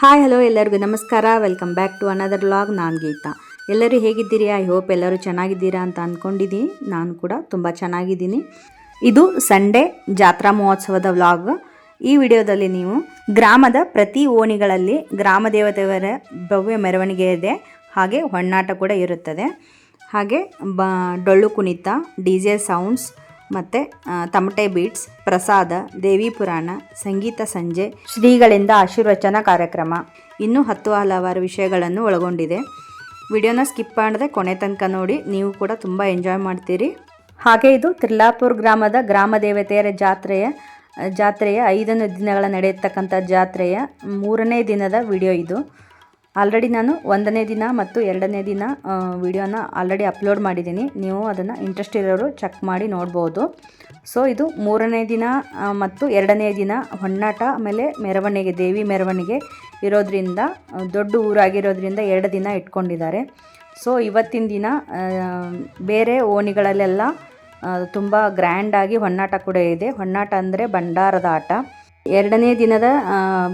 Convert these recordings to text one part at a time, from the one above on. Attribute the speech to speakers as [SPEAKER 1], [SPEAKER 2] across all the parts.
[SPEAKER 1] Hi hello ಎಲ್ಲರಿಗೂ ನಮಸ್ಕಾರ. Welcome back to another vlog ನಾನು ಗೀತಾ. ಎಲ್ಲರೂ ಹೇಗಿದ್ದೀರಿ? ಐ ಹೋಪ್ ಎಲ್ಲರೂ ಚೆನ್ನಾಗಿದ್ದೀರಾ ಅಂತ ಅಂದ್ಕೊಂಡಿದ್ದೀನಿ ನಾನು ಕೂಡ ತುಂಬ ಚೆನ್ನಾಗಿದ್ದೀನಿ. ಇದು ಸಂಡೇ ಜಾತ್ರಾ ಮಹೋತ್ಸವದ ವ್ಲಾಗ್ ಈ ವಿಡಿಯೋದಲ್ಲಿ ನೀವು ಗ್ರಾಮದ ಪ್ರತಿ ಓಣಿಗಳಲ್ಲಿ ಗ್ರಾಮ ದೇವತೆಯವರ ಭವ್ಯ ಮೆರವಣಿಗೆ ಇದೆ. ಹಾಗೆ ಹೊಣ್ಣಾಟ ಕೂಡ ಇರುತ್ತದೆ. ಹಾಗೆ ಬ Dollu Kunitha, D J sounds ಮತ್ತು ತಮಟೆ ಬೀಟ್ಸ್ ಪ್ರಸಾದ, ದೇವಿ ಪುರಾಣ, ಸಂಗೀತ ಸಂಜೆ, ಶ್ರೀಗಳಿಂದ ಆಶೀರ್ವಚನ ಕಾರ್ಯಕ್ರಮ. ಇನ್ನೂ ಹತ್ತು ಹಲವಾರು ವಿಷಯಗಳನ್ನು ಒಳಗೊಂಡಿದೆ. ವಿಡಿಯೋನ ಸ್ಕಿಪ್ ಮಾಡದೆ ಕೊನೆ ತನಕ ನೋಡಿ, ನೀವು ಕೂಡ ತುಂಬ ಎಂಜಾಯ್ ಮಾಡ್ತೀರಿ. ಹಾಗೆ ಇದು ತ್ರಿಲ್ಲಾಪುರ್ ಗ್ರಾಮದ ಗ್ರಾಮ ದೇವತೆಯರ ಜಾತ್ರೆಯ ಜಾತ್ರೆಯ ಐದನೇ ದಿನಗಳ ನಡೆಯತಕ್ಕಂಥ ಜಾತ್ರೆಯ ಮೂರನೇ ದಿನದ ವಿಡಿಯೋ ಇದು. ಆಲ್ರೆಡಿ ನಾನು ಒಂದನೇ ದಿನ ಮತ್ತು ಎರಡನೇ ದಿನ ವಿಡಿಯೋನ ಆಲ್ರೆಡಿ ಅಪ್ಲೋಡ್ ಮಾಡಿದ್ದೀನಿ. ನೀವು ಅದನ್ನು ಇಂಟ್ರೆಸ್ಟ್ ಇರೋರು ಚೆಕ್ ಮಾಡಿ ನೋಡ್ಬೋದು. ಸೊ ಇದು ಮೂರನೇ ದಿನ ಮತ್ತು ಎರಡನೇ ದಿನ ಹೊನ್ನಾಟ ಆಮೇಲೆ ಮೆರವಣಿಗೆ, ದೇವಿ ಮೆರವಣಿಗೆ ಇರೋದ್ರಿಂದ ದೊಡ್ಡ ಊರಾಗಿರೋದ್ರಿಂದ ಎರಡು ದಿನ ಇಟ್ಕೊಂಡಿದ್ದಾರೆ. ಸೊ ಇವತ್ತಿನ ದಿನ ಬೇರೆ ಓಣಿಗಳಲ್ಲೆಲ್ಲ ತುಂಬ ಗ್ರ್ಯಾಂಡಾಗಿ ಹೊನ್ನಾಟ ಕೂಡ ಇದೆ. ಹೊನ್ನಾಟ ಅಂದರೆ ಭಂಡಾರದ ಆಟ. ಎರಡನೇ ದಿನದ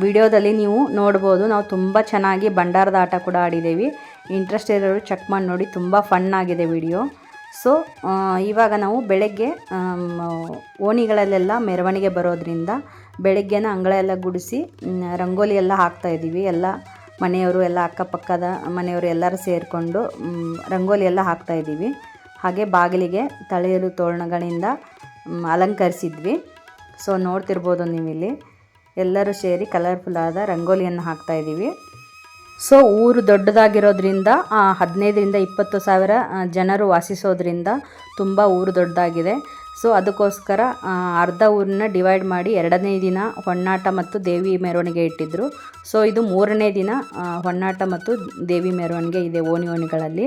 [SPEAKER 1] ವಿಡಿಯೋದಲ್ಲಿ ನೀವು ನೋಡ್ಬೋದು. ನಾವು ತುಂಬ ಚೆನ್ನಾಗಿ ಭಂಡಾರದ ಆಟ ಕೂಡ ಆಡಿದ್ದೀವಿ ಇಂಟ್ರೆಸ್ಟ್ ಇರೋರು ಚೆಕ್ ಮಾಡಿ ನೋಡಿ. ತುಂಬ ಫನ್ ಆಗಿದೆ ವಿಡಿಯೋ. ಸೊ ಇವಾಗ ನಾವು ಬೆಳಗ್ಗೆ ಓಣಿಗಳಲ್ಲೆಲ್ಲ ಮೆರವಣಿಗೆ ಬರೋದ್ರಿಂದ ಬೆಳಗ್ಗೆನ ಅಂಗಳ ಎಲ್ಲ ಗುಡಿಸಿ ರಂಗೋಲಿ ಎಲ್ಲ ಹಾಕ್ತಾ ಇದ್ದೀವಿ. ಎಲ್ಲ ಮನೆಯವರು, ಎಲ್ಲ ಅಕ್ಕಪಕ್ಕದ ಮನೆಯವರು ಎಲ್ಲರೂ ಸೇರಿಕೊಂಡು ರಂಗೋಲಿ ಎಲ್ಲ ಹಾಕ್ತಾ ಇದ್ದೀವಿ. ಹಾಗೆ ಬಾಗಿಲಿಗೆ ತಳೆಯಲು ತೋರಣಗಳಿಂದ ಅಲಂಕರಿಸಿದ್ವಿ. ಸೊ ನೋಡ್ತಿರ್ಬೋದು ನೀವಿಲ್ಲಿ. ಎಲ್ಲರೂ ಸೇರಿ ಕಲರ್ಫುಲ್ ಆದ ರಂಗೋಲಿಯನ್ನು ಹಾಕ್ತಾ ಇದ್ದೀವಿ ಸೊ ಊರು ದೊಡ್ಡದಾಗಿರೋದ್ರಿಂದ ಹದಿನೈದರಿಂದ ಇಪ್ಪತ್ತು ಸಾವಿರ ಜನರು ವಾಸಿಸೋದ್ರಿಂದ ತುಂಬ ಊರು ದೊಡ್ಡದಾಗಿದೆ. ಸೊ ಅದಕ್ಕೋಸ್ಕರ ಅರ್ಧ ಊರನ್ನ ಡಿವೈಡ್ ಮಾಡಿ ಎರಡನೇ ದಿನ ಹೊನ್ನಾಟ ಮತ್ತು ದೇವಿ ಮೆರವಣಿಗೆ ಇಟ್ಟಿದ್ದರು ಸೊ ಇದು ಮೂರನೇ ದಿನ ಹೊನ್ನಾಟ ಮತ್ತು ದೇವಿ ಮೆರವಣಿಗೆ ಇದೆ ಓಣಿ ಓಣಿಗಳಲ್ಲಿ.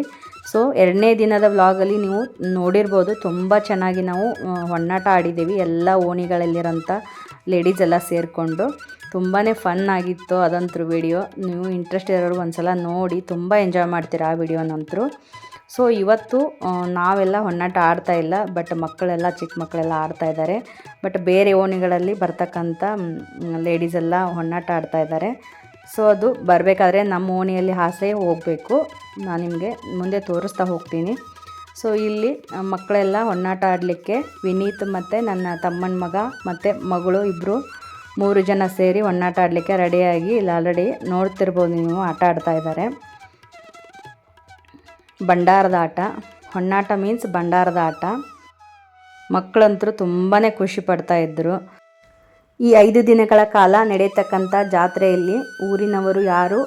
[SPEAKER 1] ಸೊ ಎರಡನೇ ದಿನದ ವ್ಲಾಗಲ್ಲಿ ನೀವು ನೋಡಿರ್ಬೋದು, ತುಂಬ ಚೆನ್ನಾಗಿ ನಾವು ಹೊನ್ನಾಟ ಆಡಿದ್ದೀವಿ, ಎಲ್ಲ ಓಣಿಗಳಲ್ಲಿರೋಂಥ ಲೇಡೀಸ್ ಎಲ್ಲ ಸೇರಿಕೊಂಡು. ತುಂಬಾ ಫನ್ ಆಗಿತ್ತು ಅದಂತೂ ವಿಡಿಯೋ ನೀವು ಇಂಟ್ರೆಸ್ಟ್ ಇರೋರು ಒಂದ್ಸಲ ನೋಡಿ, ತುಂಬ ಎಂಜಾಯ್ ಮಾಡ್ತೀರಾ ಆ ವಿಡಿಯೋನಂತರೂ ಸೊ ಇವತ್ತು ನಾವೆಲ್ಲ ಹೊನ್ನಾಟ ಆಡ್ತಾ ಇಲ್ಲ ಬಟ್ ಮಕ್ಕಳೆಲ್ಲ, ಚಿಕ್ಕ ಮಕ್ಕಳೆಲ್ಲ ಆಡ್ತಾ ಇದ್ದಾರೆ. ಬಟ್ ಬೇರೆ ಓಣಿಗಳಲ್ಲಿ ಬರ್ತಕ್ಕಂಥ ಲೇಡೀಸ್ ಎಲ್ಲ ಹೊನ್ನಾಟ ಆಡ್ತಾ ಇದ್ದಾರೆ. ಸೊ ಅದು ಬರಬೇಕಾದ್ರೆ ನಮ್ಮ ಓಣಿಯಲ್ಲಿ ಆಸೆ ಹೋಗಬೇಕು. ನಾನು ನಿಮಗೆ ಮುಂದೆ ತೋರಿಸ್ತಾ ಹೋಗ್ತೀನಿ. ಸೊ ಇಲ್ಲಿ ಮಕ್ಕಳೆಲ್ಲ ಹೊನ್ನಾಟ ಆಡಲಿಕ್ಕೆ ವಿನೀತ್ ಮತ್ತು ನನ್ನ ತಮ್ಮನ ಮಗ ಮತ್ತು ಮಗಳು ಇಬ್ಬರು ಮೂರು ಜನ ಸೇರಿ ಹೊನ್ನಾಟ ಆಡಲಿಕ್ಕೆ ರೆಡಿಯಾಗಿ ಇಲ್ಲಿ ಆಲ್ರೆಡಿ ನೋಡ್ತಿರ್ಬೋದು ನೀವು, ಆಟ ಆಡ್ತಾ ಇದ್ದಾರೆ. ಭಂಡಾರದ ಆಟ. ಹೊನ್ನಾಟ ಮೀನ್ಸ್ ಭಂಡಾರದ ಆಟ. ಮಕ್ಕಳಂತರೂ ತುಂಬಾ ಖುಷಿ ಪಡ್ತಾ ಇದ್ದರು ಈ ಐದು ದಿನಗಳ ಕಾಲ ನಡೆಯತಕ್ಕಂಥ ಜಾತ್ರೆಯಲ್ಲಿ ಊರಿನವರು ಯಾರು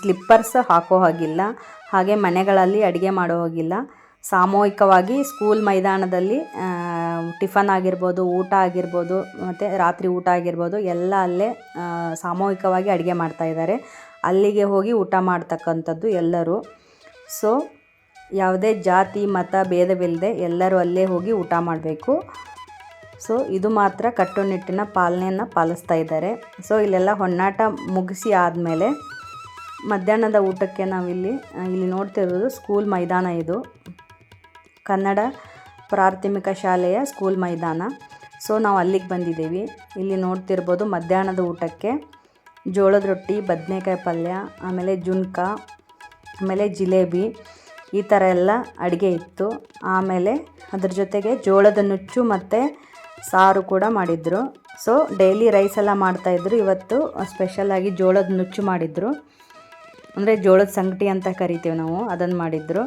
[SPEAKER 1] ಸ್ಲಿಪ್ಪರ್ಸ್ ಹಾಕೋ ಹಾಗಿಲ್ಲ. ಹಾಗೆ ಮನೆಗಳಲ್ಲಿ ಅಡುಗೆ ಮಾಡೋ ಹಾಗಿಲ್ಲ. ಸಾಮೂಹಿಕವಾಗಿ ಸ್ಕೂಲ್ ಮೈದಾನದಲ್ಲಿ ಟಿಫನ್ ಆಗಿರ್ಬೋದು, ಊಟ ಆಗಿರ್ಬೋದು, ಮತ್ತು ರಾತ್ರಿ ಊಟ ಆಗಿರ್ಬೋದು, ಎಲ್ಲ ಅಲ್ಲೇ ಸಾಮೂಹಿಕವಾಗಿ ಅಡುಗೆ ಮಾಡ್ತಾ ಇದ್ದಾರೆ. ಅಲ್ಲಿಗೆ ಹೋಗಿ ಊಟ ಮಾಡ್ತಕ್ಕಂಥದ್ದು ಎಲ್ಲರೂ. ಸೊ ಯಾವುದೇ ಜಾತಿ, ಮತ, ಭೇದವಿಲ್ಲದೆ ಎಲ್ಲರೂ ಅಲ್ಲೇ ಹೋಗಿ ಊಟ ಮಾಡಬೇಕು. ಸೊ, ಇದು ಮಾತ್ರ ಕಟ್ಟುನಿಟ್ಟಿನ ಪಾಲನೆಯನ್ನು ಪಾಲಿಸ್ತಾ ಇದ್ದಾರೆ. ಸೊ, ಇಲ್ಲೆಲ್ಲ ಹೊನ್ನಾಟ ಮುಗಿಸಿ ಆದಮೇಲೆ ಮಧ್ಯಾಹ್ನದ ಊಟಕ್ಕೆ ನಾವಿಲ್ಲಿ ಇಲ್ಲಿ ನೋಡ್ತಿರೋದು ಸ್ಕೂಲ್ ಮೈದಾನ ಇದು. ಕನ್ನಡ ಪ್ರಾಥಮಿಕ ಶಾಲೆಯ ಸ್ಕೂಲ್ ಮೈದಾನ. ಸೊ, ನಾವು ಅಲ್ಲಿಗೆ ಬಂದಿದ್ದೀವಿ. ಇಲ್ಲಿ ನೋಡ್ತಿರ್ಬೋದು ಮಧ್ಯಾಹ್ನದ ಊಟಕ್ಕೆ ಜೋಳದ ರೊಟ್ಟಿ, ಬದನೆಕಾಯಿ ಪಲ್ಯ, ಆಮೇಲೆ ಜುನ್ಕ, ಆಮೇಲೆ ಜಿಲೇಬಿ. ಈ ಥರ ಎಲ್ಲ ಅಡುಗೆ ಇತ್ತು. ಆಮೇಲೆ ಅದ್ರ ಜೊತೆಗೆ ಜೋಳದ ನುಚ್ಚು ಮತ್ತು ಸಾರು ಕೂಡ ಮಾಡಿದರು. ಸೊ ಡೈಲಿ ರೈಸ್ ಎಲ್ಲ ಮಾಡ್ತಾಯಿದ್ರು ಇವತ್ತು ಸ್ಪೆಷಲಾಗಿ ಜೋಳದ ನುಚ್ಚು ಮಾಡಿದರು. ಅಂದರೆ ಜೋಳದ ಸಂಗಟಿ ಅಂತ ಕರಿತೀವಿ ನಾವು, ಅದನ್ನು ಮಾಡಿದರು.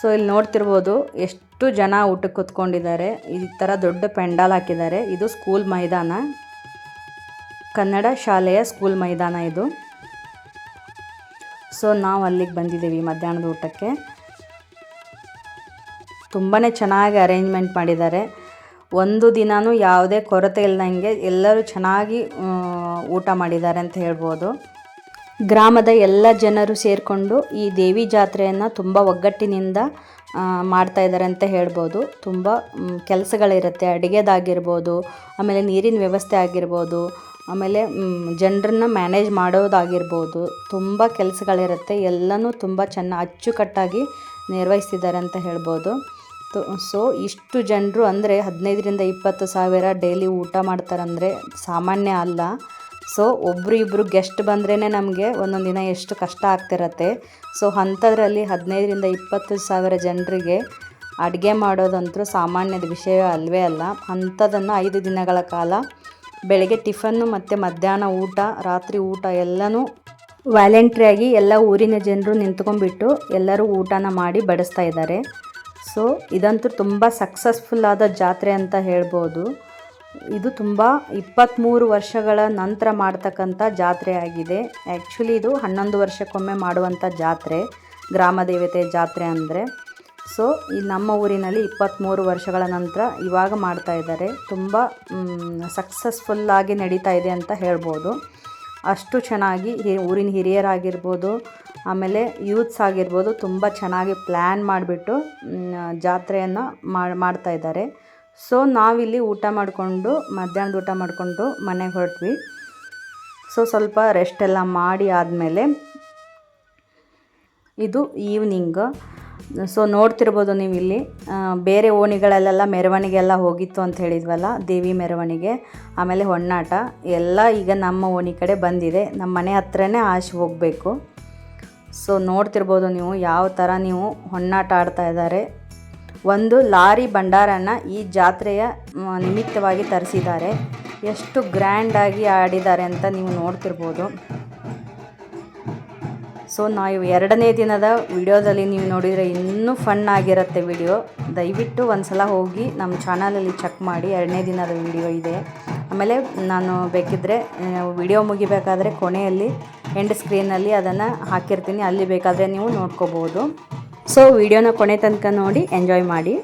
[SPEAKER 1] ಸೊ ಇಲ್ಲಿ ನೋಡ್ತಿರ್ಬೋದು ಎಷ್ಟು ಜನ ಊಟಕ್ಕೆ ಕೂತ್ಕೊಂಡಿದ್ದಾರೆ. ಈ ಥರ ದೊಡ್ಡ ಪೆಂಡಾಲ್ ಹಾಕಿದ್ದಾರೆ. ಇದು ಸ್ಕೂಲ್ ಮೈದಾನ. ಕನ್ನಡ ಶಾಲೆಯ ಸ್ಕೂಲ್ ಮೈದಾನ ಇದು. ಸೊ ನಾವು ಅಲ್ಲಿಗೆ ಬಂದಿದ್ದೀವಿ ಮಧ್ಯಾಹ್ನದ ಊಟಕ್ಕೆ. ತುಂಬಾ ಚೆನ್ನಾಗಿ ಅರೇಂಜ್ಮೆಂಟ್ ಮಾಡಿದ್ದಾರೆ. ಒಂದು ದಿನವೂ ಯಾವುದೇ ಕೊರತೆ ಇಲ್ಲದಂಗೆ ಎಲ್ಲರೂ ಚೆನ್ನಾಗಿ ಊಟ ಮಾಡಿದ್ದಾರೆ ಅಂತ ಹೇಳ್ಬೋದು. ಗ್ರಾಮದ ಎಲ್ಲ ಜನರು ಸೇರಿಕೊಂಡು ಈ ದೇವಿ ಜಾತ್ರೆಯನ್ನು ತುಂಬ ಒಗ್ಗಟ್ಟಿನಿಂದ ಮಾಡ್ತಾ ಇದ್ದಾರೆ ಅಂತ ಹೇಳ್ಬೋದು. ತುಂಬ ಕೆಲಸಗಳಿರುತ್ತೆ, ಅಡುಗೆದಾಗಿರ್ಬೋದು, ಆಮೇಲೆ ನೀರಿನ ವ್ಯವಸ್ಥೆ ಆಗಿರ್ಬೋದು ಆಮೇಲೆ ಜನರನ್ನ ಮ್ಯಾನೇಜ್ ಮಾಡೋದಾಗಿರ್ಬೋದು. ತುಂಬ ಕೆಲಸಗಳಿರುತ್ತೆ. ಎಲ್ಲನೂ ತುಂಬ ಚೆನ್ನ, ಅಚ್ಚುಕಟ್ಟಾಗಿ ನಿರ್ವಹಿಸ್ತಿದ್ದಾರೆ ಅಂತ ಹೇಳ್ಬೋದು. ಸೊ ಇಷ್ಟು ಜನರು ಅಂದರೆ ಹದಿನೈದರಿಂದ ಇಪ್ಪತ್ತು ಸಾವಿರ ಡೈಲಿ ಊಟ ಮಾಡ್ತಾರಂದರೆ ಸಾಮಾನ್ಯ ಅಲ್ಲ. ಸೊ ಒಬ್ಬರು ಇಬ್ಬರು ಗೆಸ್ಟ್ ಬಂದ್ರೇ ನಮಗೆ ಒಂದೊಂದು ದಿನ ಎಷ್ಟು ಕಷ್ಟ ಆಗ್ತಿರತ್ತೆ. ಸೊ ಅಂಥದ್ರಲ್ಲಿ ಹದಿನೈದರಿಂದ ಇಪ್ಪತ್ತು ಸಾವಿರ ಜನರಿಗೆ ಅಡುಗೆ ಮಾಡೋದಂತೂ ಸಾಮಾನ್ಯದ ವಿಷಯ ಅಲ್ವೇ ಅಲ್ಲ. ಅಂಥದನ್ನು ಐದು ದಿನಗಳ ಕಾಲ ಬೆಳಗ್ಗೆ ಟಿಫನ್ನು ಮತ್ತು ಮಧ್ಯಾಹ್ನ ಊಟ, ರಾತ್ರಿ ಊಟ ಎಲ್ಲನೂ ವ್ಯಾಲೆಂಟ್ರಿಯಾಗಿ ಎಲ್ಲ ಊರಿನ ಜನರು ನಿಂತ್ಕೊಂಡ್ಬಿಟ್ಟು ಎಲ್ಲರೂ ಊಟನ ಮಾಡಿ ಬಡಿಸ್ತಾ ಇದ್ದಾರೆ. ಸೊ ಇದಂತೂ ತುಂಬ ಸಕ್ಸಸ್ಫುಲ್ ಆದ ಜಾತ್ರೆ ಅಂತ ಹೇಳ್ಬೋದು. ಇದು ತುಂಬ ಇಪ್ಪತ್ತ್ಮೂರು ವರ್ಷಗಳ ನಂತರ ಮಾಡ್ತಕ್ಕಂಥ ಜಾತ್ರೆ ಆಗಿದೆ. ಆ್ಯಕ್ಚುಲಿ ಇದು ಹನ್ನೊಂದು ವರ್ಷಕ್ಕೊಮ್ಮೆ ಮಾಡುವಂಥ ಜಾತ್ರೆ, ಗ್ರಾಮ ದೇವತೆ ಜಾತ್ರೆ ಅಂದರೆ. ಸೊ, ಈ ನಮ್ಮ ಊರಿನಲ್ಲಿ ಇಪ್ಪತ್ತ್ಮೂರು ವರ್ಷಗಳ ನಂತರ ಇವಾಗ ಮಾಡ್ತಾ ಇದ್ದಾರೆ. ತುಂಬ ಸಕ್ಸಸ್ಫುಲ್ಲಾಗಿ ನಡೀತಾ ಇದೆ ಅಂತ ಹೇಳ್ಬೋದು. ಅಷ್ಟು ಚೆನ್ನಾಗಿ ಊರಿನ ಹಿರಿಯರಾಗಿರ್ಬೋದು, ಆಮೇಲೆ ಯೂತ್ಸ್ ಆಗಿರ್ಬೋದು ತುಂಬ ಚೆನ್ನಾಗಿ ಪ್ಲ್ಯಾನ್ ಮಾಡಿಬಿಟ್ಟು ಜಾತ್ರೆಯನ್ನು ಮಾಡ್ತಾ ಇದ್ದಾರೆ. ಸೊ, ನಾವಿಲ್ಲಿ ಊಟ ಮಾಡಿಕೊಂಡು, ಮಧ್ಯಾಹ್ನದ ಊಟ ಮಾಡಿಕೊಂಡು ಮನೆಗೆ ಹೊರಟ್ವಿ. ಸೊ, ಸ್ವಲ್ಪ ರೆಸ್ಟ್ ಎಲ್ಲ ಮಾಡಿ ಆದಮೇಲೆ, ಇದು ಈವ್ನಿಂಗ್ ಸೊ ನೋಡ್ತಿರ್ಬೋದು ನೀವು ಇಲ್ಲಿ ಬೇರೆ ಓಣಿಗಳಲ್ಲೆಲ್ಲ ಮೆರವಣಿಗೆ ಎಲ್ಲ ಹೋಗಿತ್ತು ಅಂತ ಹೇಳಿದ್ವಲ್ಲ, ದೇವಿ ಮೆರವಣಿಗೆ, ಆಮೇಲೆ ಹೊನ್ನಾಟ, ಎಲ್ಲ ಈಗ ನಮ್ಮ ಓಣಿ ಕಡೆ ಬಂದಿದೆ. ನಮ್ಮ ಮನೆ ಹತ್ರನೇ ಆಶೆ ಹೋಗಬೇಕು. ಸೊ ನೋಡ್ತಿರ್ಬೋದು ನೀವು ಯಾವ ಥರ ನೀವು ಹೊನ್ನಾಟ ಆಡ್ತಾ ಇದ್ದಾರೆ. ಒಂದು, ಲಾರಿ ಭಂಡಾರನ ಈ ಜಾತ್ರೆಯ ನಿಮಿತ್ತವಾಗಿ ತರಿಸಿದ್ದಾರೆ. ಎಷ್ಟು ಗ್ರ್ಯಾಂಡಾಗಿ ಆಡಿದ್ದಾರೆ ಅಂತ ನೀವು ನೋಡ್ತಿರ್ಬೋದು. ಸೊ ನಾವು ಎರಡನೇ ದಿನದ ವಿಡಿಯೋದಲ್ಲಿ ನೀವು ನೋಡಿದರೆ ಇನ್ನೂ ಫನ್ ಆಗಿರುತ್ತೆ ವಿಡಿಯೋ ದಯವಿಟ್ಟು ಒಂದು ಸಲ ಹೋಗಿ ನಮ್ಮ ಚಾನಲಲ್ಲಿ ಚೆಕ್ ಮಾಡಿ ಎರಡನೇ ದಿನದ ವಿಡಿಯೋ ಇದೆ. ಆಮೇಲೆ ನಾನು ಬೇಕಿದ್ದರೆ ವಿಡಿಯೋ ಮುಗಿಬೇಕಾದ್ರೆ ಕೊನೆಯಲ್ಲಿ ಎಂಡ್ ಸ್ಕ್ರೀನಲ್ಲಿ ಅದನ್ನು ಹಾಕಿರ್ತೀನಿ. ಅಲ್ಲಿ ಬೇಕಾದರೆ ನೀವು ನೋಡ್ಕೋಬೋದು. ಸೊ ವಿಡಿಯೋನ ಕೊನೆ ತನಕ ನೋಡಿ ಎಂಜಾಯ್ ಮಾಡಿ.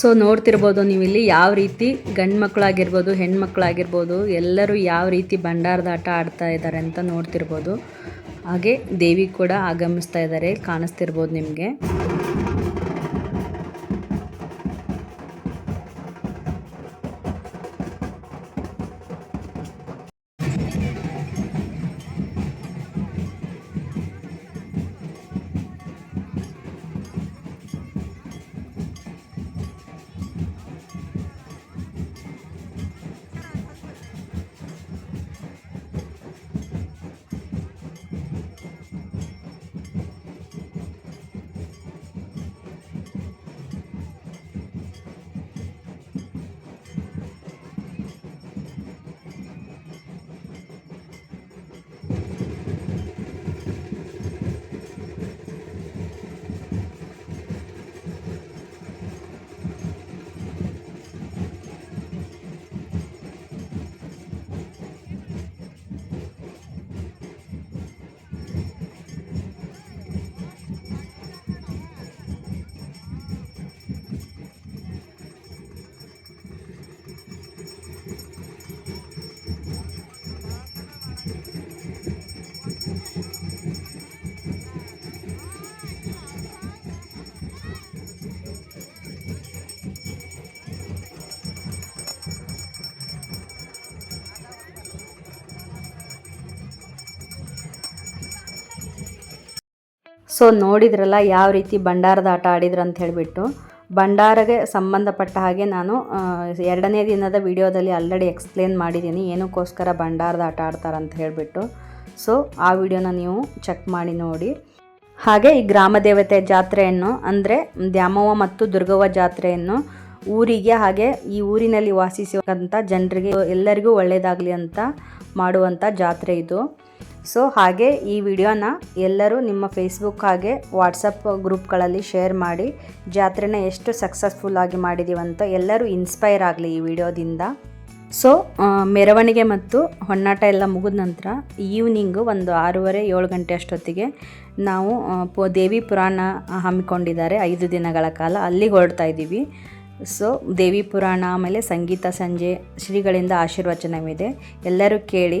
[SPEAKER 1] ಸೊ ನೋಡ್ತಿರ್ಬೋದು ನೀವು ಇಲ್ಲಿ ಯಾವ ರೀತಿ ಗಂಡು ಮಕ್ಕಳಾಗಿರ್ಬೋದು ಹೆಣ್ಮಕ್ಳಾಗಿರ್ಬೋದು, ಎಲ್ಲರೂ ಯಾವ ರೀತಿ ಭಂಡಾರದ ಆಟ ಆಡ್ತಾ ಇದ್ದಾರೆ ಅಂತ ನೋಡ್ತಿರ್ಬೋದು. ಹಾಗೆ ದೇವಿ ಕೂಡ ಆಗಮಿಸ್ತಾ ಇದ್ದಾರೆ, ಕಾಣಿಸ್ತಿರ್ಬೋದು ನಿಮಗೆ. ಸೊ ನೋಡಿದ್ರಲ್ಲ ಯಾವ ರೀತಿ ಭಂಡಾರದ ಆಟ ಆಡಿದ್ರು ಅಂತ ಹೇಳಿಬಿಟ್ಟು, ಭಂಡಾರಗೆ ಸಂಬಂಧಪಟ್ಟ ಹಾಗೆ ನಾನು ಎರಡನೇ ದಿನದ ವಿಡಿಯೋದಲ್ಲಿ ಆಲ್ರೆಡಿ ಎಕ್ಸ್ಪ್ಲೇನ್ ಮಾಡಿದ್ದೀನಿ ಏನಕ್ಕೋಸ್ಕರ ಭಂಡಾರದ ಆಟ ಆಡ್ತಾರೆ ಅಂತ ಹೇಳಿಬಿಟ್ಟು. ಸೊ ಆ ವಿಡಿಯೋನ ನೀವು ಚೆಕ್ ಮಾಡಿ ನೋಡಿ. ಹಾಗೆ ಈ ಗ್ರಾಮ ದೇವತೆ ಜಾತ್ರೆಯನ್ನು, ಅಂದರೆ ದ್ಯಾಮವ್ವ ಮತ್ತು ದುರ್ಗವ್ವ ಜಾತ್ರೆಯನ್ನು ಊರಿಗೆ ಹಾಗೆ ಈ ಊರಿನಲ್ಲಿ ವಾಸಿಸುವಂಥ ಜನರಿಗೆ ಎಲ್ಲರಿಗೂ ಒಳ್ಳೆಯದಾಗಲಿ ಅಂತ ಮಾಡುವಂಥ ಜಾತ್ರೆ ಇದು. ಸೊ ಹಾಗೆ ಈ ವಿಡಿಯೋನ ಎಲ್ಲರೂ ನಿಮ್ಮ ಫೇಸ್ಬುಕ್ ಹಾಗೆ ವಾಟ್ಸಪ್ ಗ್ರೂಪ್ಗಳಲ್ಲಿ ಶೇರ್ ಮಾಡಿ, ಜಾತ್ರೆನ ಎಷ್ಟು ಸಕ್ಸಸ್ಫುಲ್ ಆಗಿ ಮಾಡಿದ್ದೀವಂತ ಎಲ್ಲರೂ ಇನ್ಸ್ಪೈರ್ ಆಗಲಿ ಈ ವಿಡಿಯೋದಿಂದ. ಸೊ ಮೆರವಣಿಗೆ ಮತ್ತು ಹೊನ್ನಾಟ ಎಲ್ಲ ಮುಗಿದ ನಂತರ ಈವ್ನಿಂಗು ಒಂದು ಆರೂವರೆ, ಏಳು ಗಂಟೆ ಅಷ್ಟೊತ್ತಿಗೆ ನಾವು ಪೋ, ದೇವಿ ಪುರಾಣ ಹಮ್ಮಿಕೊಂಡಿದ್ದಾರೆ ಐದು ದಿನಗಳ ಕಾಲ. ಅಲ್ಲಿಗೆ ಹೊರಡ್ತಾ ಇದ್ದೀವಿ. ಸೊ ದೇವಿ ಪುರಾಣ ಆಮೇಲೆ ಸಂಗೀತ ಸಂಜೆ ಶ್ರೀಗಳಿಂದ ಆಶೀರ್ವಚನವಿದೆ. ಎಲ್ಲರೂ ಕೇಳಿ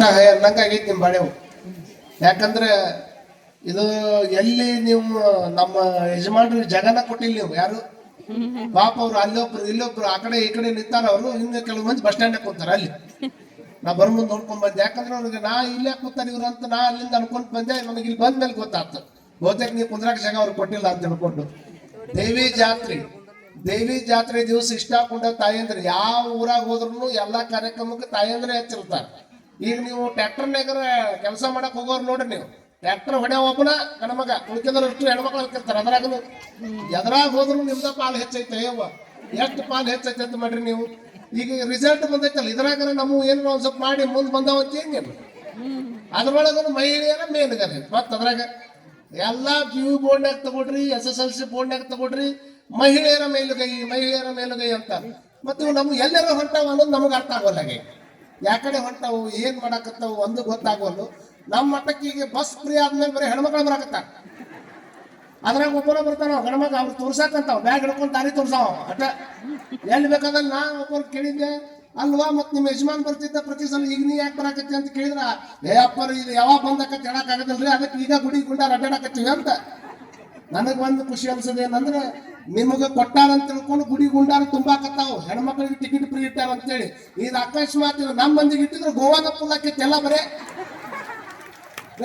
[SPEAKER 2] ಊಟ ಆಗೈತೆ ನಿಮ್ಮ ಬಾಳೆವು ಯಾಕಂದ್ರೆ ಇದು ಎಲ್ಲಿ ನೀವು ನಮ್ಮ ಯಜಮಾನ್ರು ಜಗನ ಕೊಟ್ಟಿಲ್ಲ ನೀವು, ಯಾರು? ಪಾಪ ಅವ್ರು ಅಲ್ಲೊಬ್ರು, ಇಲ್ಲೊಬ್ರು ಆ ಕಡೆ ಈ ಕಡೆ ನಿಂತಾರ ಅವರು, ಹಿಂದೆ ಕೆಲವು ಮಂದಿ ಬಸ್ ಸ್ಟ್ಯಾಂಡ್ ಕೂತಾರ ಅಲ್ಲಿ. ನಾ ಬರ್ ಮುಂದೆ ನೋಡ್ಕೊಂಡ್ ಬಂದೆ. ಯಾಕಂದ್ರೆ ಅವ್ರಿಗೆ ನಾ ಇಲ್ಲೇ ಕೂತಾರ ಇವ್ರು ಅಂತ ನಾ ಅಲ್ಲಿಂದ ಅನ್ಕೊಂಡ್ ಬಂದೆ. ನನಗೆ ಇಲ್ಲಿ ಬಂದ ಮೇಲೆ ಗೊತ್ತಾಗ್ತದೆ ಬಹುತೇಕ ನೀವು ಕುಂದ್ರಾಕ ಜಾಗ ಅವ್ರು ಕೊಟ್ಟಿಲ್ಲ ಅಂತ ಹೇಳ್ಕೊಂಡು. ದೇವಿ ಜಾತ್ರೆ. ದೇವಿ ಜಾತ್ರೆ ದಿವಸ ಇಷ್ಟ ಕೊಂಡ ತಾಯಿ ಅಂದ್ರೆ ಯಾವ ಊರಾಗ ಹೋದ್ರು ಎಲ್ಲಾ ಕಾರ್ಯಕ್ರಮಕ್ಕೆ ತಾಯಂದ್ರೆ ಹೆಚ್ಚಿರ್ತಾರೆ ಈಗ ನೀವು ಟ್ರ್ಯಾಕ್ಟರ್ನಾಗ ಕೆಲಸ ಮಾಡಕ್ ಹೋಗೋರು ನೋಡ್ರಿ ನೀವು. ಟ್ರ್ಯಾಕ್ಟರ್ ಹೊಡೆ ಒಬ್ಬನ ಗಣಮಗ ಉಳ್ಕಿದ್ರೆ ಅಷ್ಟು ಹೆಣ್ಮಕ್ಳು ಇರ್ತಾರೆ ಅದ್ರಾಗ ಎದ್ರಾಗ ಹೋದ್ರು ನಿಮ್ದ ಪಾಲು ಹೆಚ್ಚೈತೆ ಯವ್ವ. ಎಷ್ಟು ಪಾಲು ಹೆಚ್ಚೈತೆ ಅಂತ ಮಾಡ್ರಿ ನೀವು. ಈಗ ರಿಸಲ್ಟ್ ಬಂದೈತಲ್ಲ ಇದ್ರಾಗ ನಮ್ಮ ಏನು ಒಂದ್ ಸ್ವಲ್ಪ ಮಾಡಿ ಮುಂದೆ ಬಂದಾವ ಅಂತ ಹೆಂಗೇನು ಅದ್ರೊಳಗ ಮಹಿಳೆಯರ ಮೇಲ್ಗದೆ ಮತ್ತೆ ಅದ್ರಾಗ ಎಲ್ಲ ಪಿ ಯು ಬೋರ್ಡ್ನಾಗ ತಗೊಳ್ರಿ ಎಸ್ ಎಸ್ ಎಲ್ ಸಿ ಬೋರ್ಡ್ನಾಗ ತಗೊಳ್ರಿ ಮಹಿಳೆಯರ ಮೇಲುಗೈ ಮಹಿಳೆಯರ ಮೇಲುಗೈ ಅಂತ. ಮತ್ತು ನಮ್ಗೆ ಎಲ್ಲೆಲ್ಲ ಹೊಂಟಾವ ಅನ್ನೋದು ನಮಗೆ ಅರ್ಥ ಆಗೋಲ್ಲ ಯಾಕಡೆ ಹೊಂಟಾವು, ಏನ್ ಮಾಡಾಕತ್ತಾವು ಒಂದು ಗೊತ್ತಾಗೋಲ್ಲ ನಮ್ಮ ಮಟ್ಟಕ್ಕೆ ಈಗ ಬಸ್ ಫ್ರೀ ಆದ್ಮೇಲೆ ಬರೀ ಹೆಣ್ಮಕ್ಳು ಬರಾಕತ್ತ ಅದ್ರಾಗ ಒಬ್ಬನ ಬರ್ತಾನ ಗಣಮಗ ಅವ್ರು ತೋರ್ಸಾಕಂತಾವ, ಬ್ಯಾಗ್ ಹಿಡ್ಕೊಂಡು ದಾರಿ ತೋರ್ಸಾವ ಅಟ, ಎಲ್ಲಿ ಬೇಕಾದ್ರೆ ನಾ ಒಬ್ಬರು ಕೇಳಿದ್ದೆ, ಅಲ್ವಾ ಮತ್ ನಿಮ್ಮ ಯಜಮಾನ್ ಬರ್ತಿದ್ದ ಪ್ರತಿ ಸಲ, ಈಗ ನೀ ಯಾಕೆ ಬರಾಕತ್ತಿ? ಅಂತ ಕೇಳಿದ್ರ, ಏ ಅಪ್ಪರು, ಇದು ಯಾವಾಗ ಬಂದಕ್ಕ ಹೇಳಕ್ ಆಗದಲ್ರಿ, ಅದಕ್ಕೆ ಈಗ ಗುಡಿ ಗುಂಡ ಅಡ್ಡಾಡಕತ್ತೀವಿ ಅಂತ. ನನಗ್ ಒಂದು ಖುಷಿ ಅನ್ಸದೆ ಏನಂದ್ರೆ ನಿಮಗೆ ಕೊಟ್ಟಾರ ಅಂತ ತಿಳ್ಕೊಂಡು ಗುಡಿ ಗುಂಡಾರ ತುಂಬಾಕತ್ತಾವ. ಹೆಣ್ಮಕ್ಳಿಗೆ ಟಿಕೆಟ್ ಫ್ರೀ ಇಟ್ಟಾರ ಅಂತೇಳಿ. ಇದು ಅಕಸ್ಮಾತ್ ನಮ್ಮ ಮಂದಿಗೆ ಇಟ್ಟಿದ್ರು ಗೋವಾದ ಪುಲ್ಲಕ್ಕೆ ಎಲ್ಲ ಬರೇ.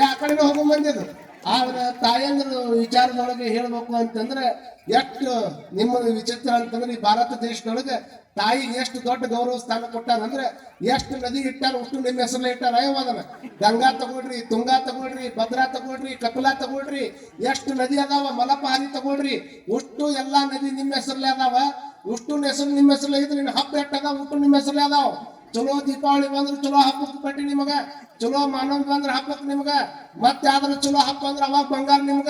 [SPEAKER 2] ಆ ಕಡೆ ಹೋಗೋ ಮಂದಿದು ಆದ್ರೆ ತಾಯಂದ್ರ ವಿಚಾರದೊಳಗೆ ಹೇಳ್ಬೇಕು ಅಂತಂದ್ರೆ ಎಷ್ಟು ನಿಮ್ಮ ವಿಚಿತ್ರ ಅಂತಂದ್ರೆ ಈ ಭಾರತ ದೇಶದೊಳಗೆ ತಾಯಿಗೆ ಎಷ್ಟು ದೊಡ್ಡ ಗೌರವ ಸ್ಥಾನ ಕೊಟ್ಟಾರಂದ್ರೆ ಎಷ್ಟು ನದಿ ಇಟ್ಟಾರ ಅಷ್ಟು ನಿಮ್ಮ ಹೆಸರನ್ನ ಇಟ್ಟಾರ ಅಯ್ಯವಾದನ ಗಂಗಾ ತಗೊಳ್ರಿ, ತುಂಗಾ ತಗೊಳ್ರಿ, ಭದ್ರಾ ತಗೊಳ್ರಿ, ಕಪಲಾ ತಗೊಳ್ರಿ, ಎಷ್ಟು ನದಿ ಅದಾವ, ಮಲಪಹಾರಿ ತಗೊಳ್ರಿ ಉಷ್ಟು ಎಲ್ಲಾ ನದಿ ನಿಮ್ಮ ಹೆಸರಲ್ಲೇ ಅದಾವ. ಉಷ್ಟು ಹೆಸರು ನಿಮ್ಮ ಹೆಸರಲ್ಲೇ ಇದ್ರೆ ಹಬ್ಬ ಎಟ್ಟದ ಉಷ್ಟು ನಿಮ್ಮ ಹೆಸರಲ್ಲೇ ಅದಾವ. ಚಲೋ ದೀಪಾವಳಿ ಬಂದ್ರೆ ಚಲೋ ಹಬ್ಬಕ್ಕೆ ಬಟ್ಟೆ ನಿಮಗ. ಚಲೋ ಮಾನವ ಬಂದ್ರೆ ಹಬ್ಬಕ್ಕೆ ನಿಮಗ. ಮತ್ತೆ ಯಾವ್ದಾರ ಚಲೋ ಹಬ್ಬ ಅಂದ್ರೆ ಅವಾಗ ಬಂಗಾರ ನಿಮ್ಗ.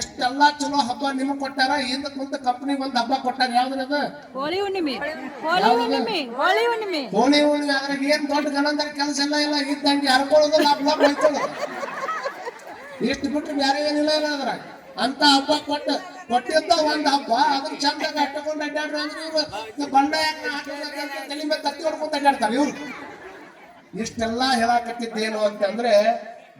[SPEAKER 2] ಎಷ್ಟೆಲ್ಲಾ ಚಲೋ ಹಬ್ಬ ನಿಮಗ್ ಕೊಟ್ಟಾರ ಹಿಂದಕ್ ಮುಂದೆ ಕಂಪನಿ ಒಂದ್ ಹಬ್ಬ ಕೊಟ್ಟಾರ. ಯಾವ್ದ್ರದ
[SPEAKER 3] ಹೋಳಿ ಹುಣ್ಣಿಮೆ. ಹೋಳಿ ಹುಣ್ಣಿಮೆ. ಹೋಳಿ ಹುಣ್ಣಿಮೆ.
[SPEAKER 2] ಅದ್ರಾಗ ಏನ್ ದೊಡ್ಡ ಗಣಂದ್ರ ಕೆಲಸ ಎಲ್ಲ ಇಲ್ಲ. ಇದ್ದಂಗೆ ಹರ್ಕೊಳ್ಳೋದು ಲಾಭ ಲಾಭ ಇಷ್ಟು ಬಿಟ್ರೆ ಬೇರೆ ಏನಿಲ್ಲ ಇಲ್ಲ ಅದ್ರಾಗ ಅಂತ ಹಬ್ಬ ಕೊಟ್ಟು ಕೊಟ್ಟಿದ್ದ ಒಂದ್ ಹಬ್ಬ. ಅದನ್ನ ಚಂದಾಗ ಅಟ್ಟಕೊಂಡು ಅಡ್ಡಾಡ್ರ ಅಂದ್ರೆ ಇವ್ರು ಮೇಲೆ ತತ್ತಿ ಹೊಡ್ಕೊಂತ ಅಡ್ಡಾಡ್ತಾರೆ ಇವ್ರು. ಇಷ್ಟೆಲ್ಲಾ ಹೇಳಾಕತ್ತಿದ್ದೇನು ಅಂತಂದ್ರೆ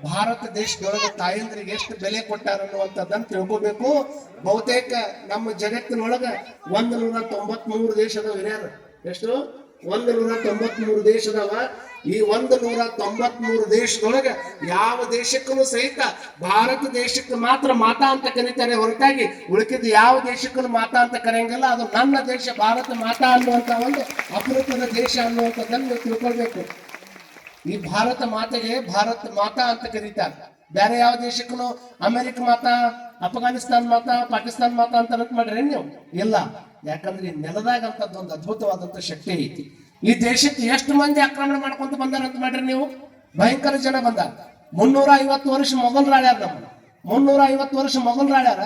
[SPEAKER 2] ಭಾರತ ದೇಶದೊಳಗೆ ತಾಯಂದ್ರಿಗೆ ಎಷ್ಟು ಬೆಲೆ ಕೊಟ್ಟಾರ ಅನ್ನುವಂಥದ್ದನ್ನ ತಿಳ್ಕೋಬೇಕು. ಬಹುತೇಕ ನಮ್ಮ ಜಗತ್ತಿನೊಳಗ ಒಂದ್ ನೂರ ತೊಂಬತ್ಮೂರು ದೇಶದ ಹಿರಿಯರು. ಎಷ್ಟು? ಒಂದ್ ನೂರ ತೊಂಬತ್ಮೂರು ದೇಶದವ ಈ ಒಂದು ನೂರ ತೊಂಬತ್ಮೂರು ದೇಶದೊಳಗೆ ಯಾವ ದೇಶಕ್ಕೂ ಸಹಿತ ಭಾರತ ದೇಶಕ್ಕೆ ಮಾತ್ರ ಮಾತಾ ಅಂತ ಕರೀತಾರೆ. ಹೊರತಾಗಿ ಉಳಿಕಿದ ಯಾವ ದೇಶಕ್ಕೂ ಮಾತಾ ಅಂತ ಕರೆಯಂಗಲ್ಲ. ಅದು ನನ್ನ ದೇಶ, ಭಾರತ ಮಾತಾ ಅನ್ನುವಂಥ ಒಂದು ಅಪರೂಪದ ದೇಶ ಅನ್ನುವಂಥದ್ದನ್ನು ನೀವು ತಿಳ್ಕೊಳ್ಬೇಕು. ಈ ಭಾರತ ಮಾತೆಗೆ ಭಾರತ ಮಾತಾ ಅಂತ ಕರೀತಾರೆ. ಬೇರೆ ಯಾವ ದೇಶಕ್ಕೂ ಅಮೆರಿಕ ಮಾತಾ, ಅಫ್ಘಾನಿಸ್ತಾನ್ ಮಾತಾ, ಪಾಕಿಸ್ತಾನ್ ಮಾತಾ ಅಂತ ಮಾಡ್ರಿ ನೀವು ಇಲ್ಲ. ಯಾಕಂದ್ರೆ ಈ ನೆಲದಾಗ ಅಂತದ್ದು ಒಂದು ಅದ್ಭುತವಾದಂತ ಶಕ್ತಿ ಐತಿ. ಈ ದೇಶಕ್ಕೆ ಎಷ್ಟು ಮಂದಿ ಆಕ್ರಮಣ ಮಾಡ್ಕೊಂತ ಬಂದಾರ ಅಂತ ಮಾಡ್ರಿ ನೀವು? ಭಯಂಕರ ಜನ ಬಂದ ಮುನ್ನೂರ ಐವತ್ತು ವರ್ಷ ಮೊಘಲ್ ರಾಳ್ಯಾರ ನಮ್ಮ ಮುನ್ನೂರ ಐವತ್ತು ವರ್ಷ ಮೊಘಲ್ ರಾಳ್ಯಾರ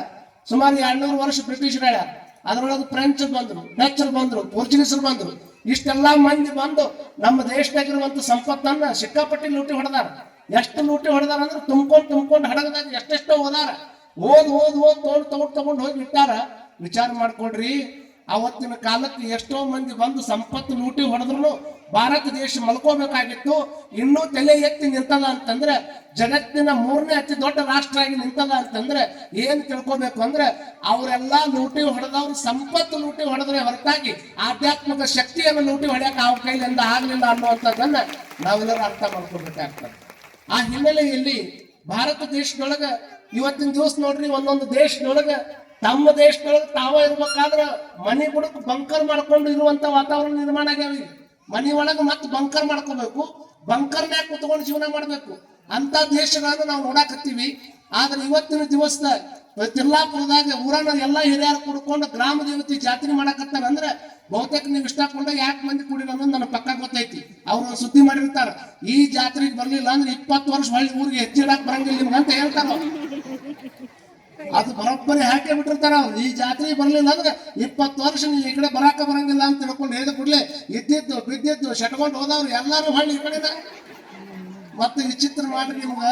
[SPEAKER 2] ಸುಮಾರು ಎರಡ್ನೂರು ವರ್ಷ ಬ್ರಿಟಿಷ್ ರಾಳ್ಯಾರ ಅದ್ರೊಳಗೆ ಫ್ರೆಂಚ್ ಬಂದ್ರು ಡಚ್ ಬಂದ್ರು, ಪೋರ್ಚುಗೀಸರು ಬಂದ್ರು. ಇಷ್ಟೆಲ್ಲಾ ಮಂದಿ ಬಂದು ನಮ್ಮ ದೇಶದಾಗಿರುವಂತ ಸಂಪತ್ತನ್ನ ಸಿಕ್ಕಾಪಟ್ಟಿ ಲೂಟಿ ಹೊಡೆದಾರ. ಎಷ್ಟು ಲೂಟಿ ಹೊಡೆದಾರ ಅಂದ್ರೆ ತುಂಬ್ಕೊಂಡು ತುಂಬ್ಕೊಂಡು ಹಡಗದಾಗ ಎಷ್ಟೆಷ್ಟೋ ಓದಾರ ಓದ್ ಓದ್ ಓದ್ ತಗೊಂಡ್ ತಗೊಂಡು ತಗೊಂಡ್ ಹೋಗಿ ಇಟ್ಟಾರ. ವಿಚಾರ ಮಾಡ್ಕೊಡ್ರಿ ಅವತ್ತಿನ ಕಾಲಕ್ಕೆ ಎಷ್ಟೋ ಮಂದಿ ಬಂದು ಸಂಪತ್ತು ಲೂಟಿ ಹೊಡೆದ್ರು ಭಾರತ ದೇಶ ಮಲ್ಕೋಬೇಕಾಗಿತ್ತು. ಇನ್ನೂ ತಲೆ ಎತ್ತಿ ನಿಂತದ ಅಂತಂದ್ರೆ, ಜಗತ್ತಿನ ಮೂರನೇ ಅತಿ ದೊಡ್ಡ ರಾಷ್ಟ್ರ ಆಗಿ ನಿಂತದ ಅಂತಂದ್ರೆ ಏನ್ ತಿಳ್ಕೊಬೇಕು ಅಂದ್ರೆ, ಅವರೆಲ್ಲಾ ಲೂಟಿ ಹೊಡೆದವ್ರು ಸಂಪತ್ತು ಲೂಟಿ ಹೊಡೆದ್ರೆ ಹೊರತಾಗಿ ಆಧ್ಯಾತ್ಮಿಕ ಶಕ್ತಿಯನ್ನು ಲೂಟಿ ಹೊಡೆಯಕ್ಕೆ ಅವ್ರ ಕೈಲಿಂದ ಆಗ್ಲಿಲ್ಲ ಅನ್ನುವಂಥದ್ದನ್ನ ನಾವೆಲ್ಲರೂ ಅರ್ಥ ಮಾಡ್ಕೊಬೇಕಾಗ್ತದೆ ಆ ಹಿನ್ನೆಲೆಯಲ್ಲಿ ಭಾರತ ದೇಶದೊಳಗ ಇವತ್ತಿನ ದಿವಸ ನೋಡ್ರಿ, ಒಂದೊಂದು ದೇಶದೊಳಗ ತಮ್ಮ ದೇಶದೊಳಗೆ ತಾವ ಇರ್ಬೇಕಾದ್ರೆ ಮನೆ ಬುಡಕ್ ಬಂಕರ್ ಮಾಡ್ಕೊಂಡು ಇರುವಂತ ವಾತಾವರಣ ನಿರ್ಮಾಣ ಆಗ್ಯಾವ ಮನೆ ಒಳಗ ಮತ್ತೆ ಬಂಕರ್ ಮಾಡ್ಕೋಬೇಕು. ಬಂಕರ್ನ್ಯಾಗ ಕುತ್ಕೊಂಡು ಜೀವನ ಮಾಡ್ಬೇಕು. ಅಂತ ದೇಶಗಳನ್ನು ನಾವು ನೋಡಾಕತ್ತೀವಿ. ಆದ್ರೆ ಇವತ್ತಿನ ದಿವಸದ ತಿರ್ಲಾಪುರದಾಗ ಊರನ್ನ ಎಲ್ಲಾ ಹಿರಿಯರು ಕುಡ್ಕೊಂಡು ಗ್ರಾಮ ದೇವತೆ ಜಾತ್ರೆ ಮಾಡಕತ್ತಾರ ಅಂದ್ರೆ ಬಹುತೇಕ ನೀವು ಇಷ್ಟಕೊಂಡ ಯಾಕೆ ಮಂದಿ ಕುಡಿ ಅನ್ನೋದು ನನ್ನ ಪಕ್ಕ ಗೊತ್ತೈತಿ. ಅವ್ರು ಸುದ್ದಿ ಮಾಡಿರ್ತಾರ. ಈ ಜಾತ್ರೆಗೆ ಬರ್ಲಿಲ್ಲ ಅಂದ್ರೆ ಇಪ್ಪತ್ತು ವರ್ಷ ಹೊಳ್ಳಿ ಊರಿಗೆ ಹೆಚ್ಚಿಡಕ್ ಬರಂಗಿಲ್ಲ ನಿಮ್ಗೆ ಅಂತ ಹೇಳ್ತಾರ. ಅದು ಬರೋಬ್ಬರಿ ಹಾಕಿ ಬಿಟ್ಟಿರ್ತಾರ? ಅವ್ರು ಈ ಜಾತ್ರೆ ಬರಲಿಲ್ಲ ಅಂದ್ರೆ ಇಪ್ಪತ್ತು ವರ್ಷ ಈ ಕಡೆ ಬರಾಕ ಬರಂಗಿಲ್ಲ ಅಂತ ತಿಳ್ಕೊಂಡು ಹೇಳಿದ ಕೂಡಲೇ ಇದ್ದಿದ್ದು ಬಿದ್ದಿದ್ದು, ಶಟ್ಕೊಂಡು ಹೋದವ್ರು ಎಲ್ಲಾರು ಹಳ್ಳಿ ಈ ಮತ್ತೆ ವಿಚಿತ್ರ ಮಾಡ್ರಿ ನಿಮ್ಗ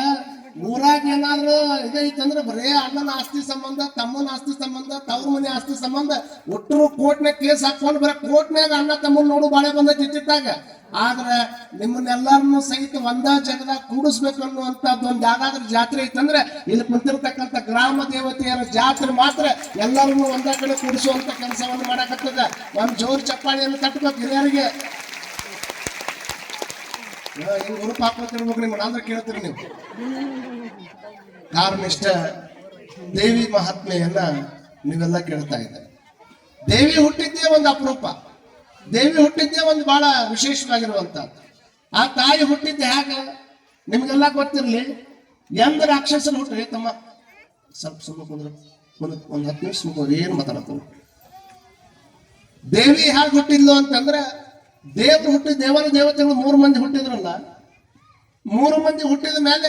[SPEAKER 2] ಊರಾಗ ಏನಾದ್ರು ಇದೈತಂದ್ರ ಬರೇ ಅಣ್ಣನ ಆಸ್ತಿ ಸಂಬಂಧ, ತಮ್ಮನ ಆಸ್ತಿ ಸಂಬಂಧ, ತವ್ರ ಮನೆ ಆಸ್ತಿ ಸಂಬಂಧ ಒಟ್ಟರು ಕೋರ್ಟ್ನಾಗ ಕೇಸ್ ಹಾಕೊಂಡು ಬರ ಕೋರ್ಟ್ನಾಗ ಅಣ್ಣ ತಮ್ಮನ್ ನೋಡು ಬಾಳೆ ಬಂದ ಆದ್ರೆ ನಿಮ್ಮನ್ನೆಲ್ಲಾರನ್ನು ಸಹಿತ ಒಂದ ಜಗದಾಗ ಕೂಡಿಸ್ಬೇಕು ಅನ್ನುವಂಥದ್ದು ಒಂದು ಯಾವ್ದಾದ್ರು ಜಾತ್ರೆ ಐತಂದ್ರೆ ಇಲ್ಲಿ ಕುಂತಿರ್ತಕ್ಕಂಥ ಗ್ರಾಮ ದೇವತೆಯರ ಜಾತ್ರೆ ಮಾತ್ರ ಎಲ್ಲರನ್ನು ಒಂದ ಕಡೆ ಕೂಡಿಸುವಂತ ಕೆಲಸವನ್ನು ಮಾಡಕತ್ತದ. ಒಂದು ಜೋರ್ ಚಪ್ಪಾಳಿಯನ್ನು ಕಟ್ಟಬೇಕು ಹಿರಿಯರಿಗೆ. ಹಿಂಗ್ ಹುರುಪ್ ಹಾಕೋತಿರ್ಬೇಕು ಕೇಳ್ತೀರಿ ನೀವು. ಕಾರಣ ಇಷ್ಟ ದೇವಿ ಮಹಾತ್ಮೆಯನ್ನ ನೀವೆಲ್ಲ ಕೇಳ್ತಾ ಇದ್ದಾರೆ ದೇವಿ ಹುಟ್ಟಿದ್ದೇ ಒಂದು ಅಪರೂಪ. ದೇವಿ ಹುಟ್ಟಿದ್ದೇ ಒಂದು ಬಹಳ ವಿಶೇಷವಾಗಿರುವಂತಹದ್ದು ಆ ತಾಯಿ ಹುಟ್ಟಿದ್ದೆ ಹೇಗ? ನಿಮಗೆಲ್ಲ ಗೊತ್ತಿರಲಿ. ಎಂದ ರಾಕ್ಷಸರು ಹುಟ್ಟ್ರಿ ತಮ್ಮ? ಸ್ವಲ್ಪ ಸ್ವಲ್ಪ ಕುಂದ್ರ. ಒಂದು ಒಂದು ಹತ್ತು ನಿಮಿಷ ಮುಗಿದ್ರು ಏನು ಮಾತಾಡತ್ತು ದೇವಿ ಹೇಗೆ ಹುಟ್ಟಿದ್ಲು ಅಂತಂದ್ರೆ ದೇವ್ರು ಹುಟ್ಟಿದ ದೇವರ ದೇವತೆಗಳು ಮೂರು ಮಂದಿ ಹುಟ್ಟಿದ್ರಲ್ಲ, ಮೂರು ಮಂದಿ ಹುಟ್ಟಿದ ಮೇಲೆ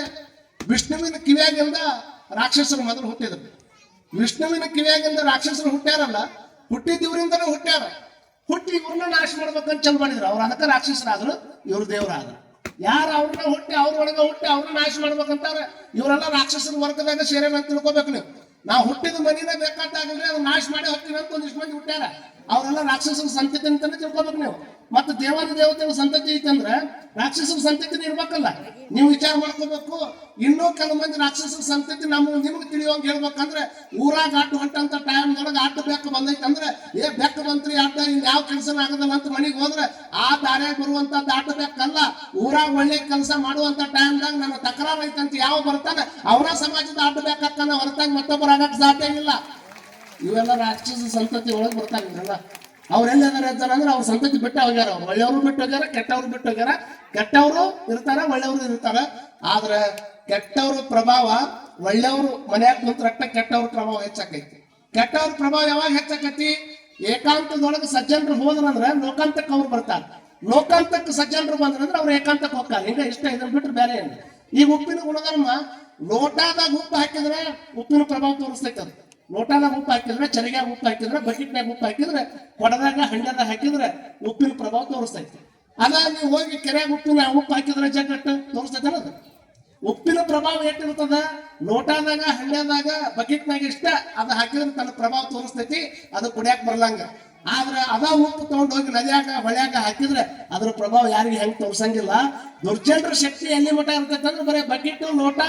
[SPEAKER 2] ವಿಷ್ಣುವಿನ ಕಿವಿಯಾಗಿಂದ ರಾಕ್ಷಸರು ಮೊದಲು ಹುಟ್ಟಿದ್ರು. ವಿಷ್ಣುವಿನ ಕಿವಿಯಾಗಿಂದ ರಾಕ್ಷಸರು ಹುಟ್ಟ್ಯಾರಲ್ಲ ಹುಟ್ಟಿದ ಇವರಿಂದನೂ ಹುಟ್ಟ್ಯಾರ. ಹುಟ್ಟಿ ಇವ್ರನ್ನ ನಾಶ ಮಾಡ್ಬೇಕಂತ ಚಲ್ ಮಾಡಿದ್ರು. ಅವ್ರ ಅದಕ್ಕೆ ರಾಕ್ಷಸರಾದ್ರು, ಇವ್ರು ದೇವರಾದ್ರು. ಯಾರು ಅವ್ರನ್ನ ಹುಟ್ಟಿ ಅವ್ರ ಒಳಗೆ ಹುಟ್ಟಿ ಅವ್ರನ್ನ ನಾಶ ಮಾಡ್ಬೇಕಂತಾರ, ಇವರೆಲ್ಲ ರಾಕ್ಷಸರ ವರ್ಗದಾಗ ಸೇರೇನ ಅಂತ ತಿಳ್ಕೊಬೇಕು ನೀವು. ನಾವು ಹುಟ್ಟಿದ ಮನಿನ ಬೇಕಾದಾಗಲ್ರಿ ಅದು ನಾಶ ಮಾಡಿ ಹೋಗ್ತೀವಿ ಅಂತ ಒಂದಿಷ್ಟು ಮಂದಿ ಹುಟ್ಟ್ಯಾರ. ಅವರೆಲ್ಲ ರಾಕ್ಷಸರ ಸಂತತಿ ಅಂತಾನೆ ತಿಳ್ಕೊಬೇಕು ನೀವು. ಮತ್ತೆ ದೇವರ ದೇವತೆಗಳ ಸಂತತಿ ಐತಂದ್ರೆ ರಾಕ್ಷಸರ ಸಂತತಿ ಇರ್ಬೇಕಲ್ಲ. ನೀವು ವಿಚಾರ ಮಾಡ್ಕೋಬೇಕು. ಇನ್ನೂ ಕೆಲವು ಮಂದಿ ರಾಕ್ಷಸರ ಸಂತತಿ ನಮ್ಮ ನಿಮ್ಗೆ ತಿಳಿಯೋಂಗ್ ಹೇಳ್ಬೇಕಂದ್ರೆ ಊರಾಗ ಆಟ ಹೊಂಟಂತ ಟೈಮ್ ಒಳಗೆ ಆಟ ಬೆಕ್ಕ ಬಂದೈತಂದ್ರೆ, ಏ ಬೆಕ್ಕ ಬಂತ್ರಿ ಆಟ, ಇನ್ ಯಾವ ಕೆಲಸ ಆಗದಲ್ಲ ಅಂತ ಮನೆಗೆ ಹೋದ್ರೆ ಆ ದಾರ್ಯಾಗ ಬರುವಂತ ಆಟ ಬೆಕ್ಕಲ್ಲ, ಊರಾಗ ಒಳ್ಳೆ ಕೆಲಸ ಮಾಡುವಂತ ಟೈಮ್ದಾಗ ನನ್ನ ತಕರಾರು ಐತಂತ ಯಾವ ಬರ್ತಾನೆ ಅವರ ಸಮಾಜದ ಆಟ ಬೆಕ್ಕನ್ನ ಹೊರತಾಗಿ ಮತ್ತೊಬ್ಬರು ಆಗಕ್ಕೆ ಸಾಧ್ಯ ಇಲ್ಲ. ಇವೆಲ್ಲ ರಾಕ್ಷಸ ಸಂತತಿ ಒಳಗೆ ಬರ್ತಾರೆ ಇವರೆಲ್ಲ ಅವ್ರೆಲ್ಲ ಇರ್ತಾರೆ ಅಂದ್ರೆ ಅವ್ರ ಸಂತತಿ ಬಿಟ್ಟು ಹೋಗ್ಯಾರ ಅವ್ರು. ಒಳ್ಳೆಯವರು ಬಿಟ್ಟು ಹೋಗ್ಯಾರ, ಕೆಟ್ಟವ್ರು ಬಿಟ್ಟು ಹೋಗ್ಯಾರ. ಕೆಟ್ಟವರು ಇರ್ತಾರ, ಒಳ್ಳೆಯವರು ಇರ್ತಾರ. ಆದ್ರೆ ಕೆಟ್ಟವ್ರ ಪ್ರಭಾವ ಒಳ್ಳೆಯವರು ಮನ್ಯಾಗ ಕುಂತ್ರಟ್ಟ ಕೆಟ್ಟವ್ರ ಪ್ರಭಾವ ಹೆಚ್ಚಾಕೈತಿ. ಕೆಟ್ಟವ್ರ ಪ್ರಭಾವ ಯಾವಾಗ ಹೆಚ್ಚಾಕೈತಿ? ಏಕಾಂತದೊಳಗೆ ಸಜ್ಜನರು ಹೋದ್ರಂದ್ರೆ ಲೋಕಾಂತಕ್ಕೆ ಅವ್ರು ಬರ್ತಾರ. ಲೋಕಾಂತಕ್ಕೆ ಸಜ್ಜನರು ಬಂದ್ರಂದ್ರೆ ಅವ್ರು ಏಕಾಂತಕ್ಕೆ ಹೋಗ್ತಾರೆ. ಈಗ ಇಷ್ಟ ಇದನ್ನ ಬಿಟ್ರೆ ಬೇರೆ ಏನು? ಈಗ ಉಪ್ಪಿನ ಗುಣಧರ್ಮ ಲೋಟಾದಾಗ ಉಪ್ಪು ಹಾಕಿದ್ರೆ ಉಪ್ಪಿನ ಪ್ರಭಾವ ತೋರಿಸ್ತೈತೆ ಅದು. ಲೋಟದಾಗ ಉಪ್ಪು ಹಾಕಿದ್ರೆ ಚರಿಗ್ಯಾಗ ಉಪ್ಪು ಹಾಕಿದ್ರೆ ಬಕೆಟ್ನಾಗ ಉಪ್ಪು ಹಾಕಿದ್ರೆ ಕೊಡದಾಗ ಹಂಡ್ಯಾದಾಗ ಹಾಕಿದ್ರೆ ಉಪ್ಪಿನ ಪ್ರಭಾವ ತೋರಿಸ್ತೈತಿ. ಅದ ನೀವು ಹೋಗಿ ಕೆರೆಯಾಗ ಉಪ್ಪಿನ ಉಪ್ಪು ಹಾಕಿದ್ರೆ ಜಗಟ್ಟು ತೋರಿಸ್ತೈತೆ ಅದು. ಉಪ್ಪಿನ ಪ್ರಭಾವ ಏಟಿರ್ತದ ಲೋಟದಾಗ, ಹಳ್ಳ್ಯಾದಾಗ, ಬಕೆಟ್ನಾಗ ಇಷ್ಟ ಅದು ಹಾಕಿದ್ರೆ ತನ್ನ ಪ್ರಭಾವ ತೋರಿಸ್ತೈತಿ, ಅದು ಕುಡಿಯಾಕ ಬರ್ಲಂಗ ಆದ್ರೆ ಅದ ಉಪ್ಪು ತಗೊಂಡು ಹೋಗಿ ನದಿಯಾಗ, ಹೊಳ್ಯಾಗ ಹಾಕಿದ್ರೆ ಅದ್ರ ಪ್ರಭಾವ ಯಾರಿಗೆ ಹೆಂಗ್ ತೋರ್ಸಂಗಿಲ್ಲ. ದುರ್ಜನರ ಶಕ್ತಿ ಎಲ್ಲಿ ಮಠ ಇರ್ತೈತೆ ಅಂದ್ರೆ ಬರೀ ಬಕೆಟ್, ಲೋಟ,